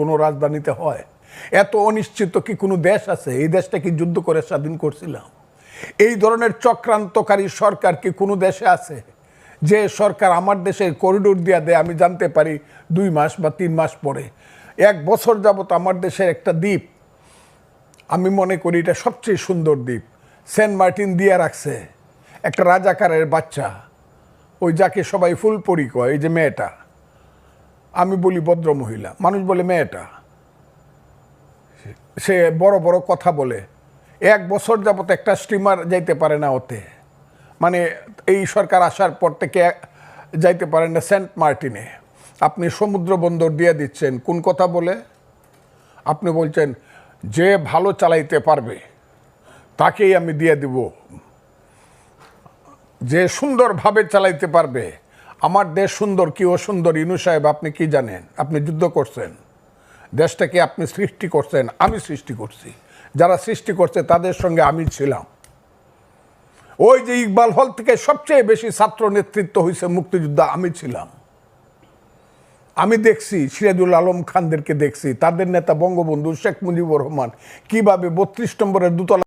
কোনো রাজধানীতে হয়। এত অনিশ্চিত কি কোনো দেশ আছে? এই দেশটা কি যুদ্ধ করে স্বাধীন করছিলাম? এই ধরনের চক্রান্তকারী সরকার কি কোনো দেশে আছে? যে সরকার আমার দেশের করিডোর দিয়া দেয়, আমি জানতে পারি দুই মাস বা তিন মাস পরে। এক বছর যাবত আমার দেশের একটা দ্বীপ। আমি মনে করি এটা সবচেয়ে সুন্দর দ্বীপ। সেন্ট মার্টিন দিয়ে রাখছে। একটা রাজাকারের বাচ্চা। ওই যাকে সবাই ফুলপরি কয়, এই যে মেয়েটা। আমি বলি ভদ্র মহিলা, মানুষ বলে মেয়েটা। সে বড় বড় কথা বলে। এক বছর যাবত একটা স্টিমার যাইতে পারে না ওতে। মানে এই সরকার আসার পর থেকে যাইতে পারেন না সেন্ট মার্টিনে। আপনি সমুদ্র বন্দর দিয়ে দিচ্ছেন, কোন কথা বলে? আপনি বলছেন, যে ভালো চালাইতে পারবে, তাকেই আমি দিয়ে দিব। যে সুন্দরভাবে চালাইতে পারবে আমার দেশ সুন্দর কি অসুন্দর? ইনু সাহেব, আপনি কি জানেন? আপনি যুদ্ধ করছেন। দেশটাকে আপনি সৃষ্টি করছেন, আমি সৃষ্টি করছি। যারা সৃষ্টি করছে, তাদের সঙ্গে আমি ছিলাম। ওই যে ইকবাল হল থেকে সবচেয়ে বেশি ছাত্র নেতৃত্ব হয়েছে মুক্তিযোদ্ধা, আমি ছিলাম। আমি দেখছি, সিরাজুল আলম খানদেরকে দেখছি। তাদের নেতা বঙ্গবন্ধু শেখ মুজিবুর রহমান কীভাবে বত্রিশ নম্বরের দুতলা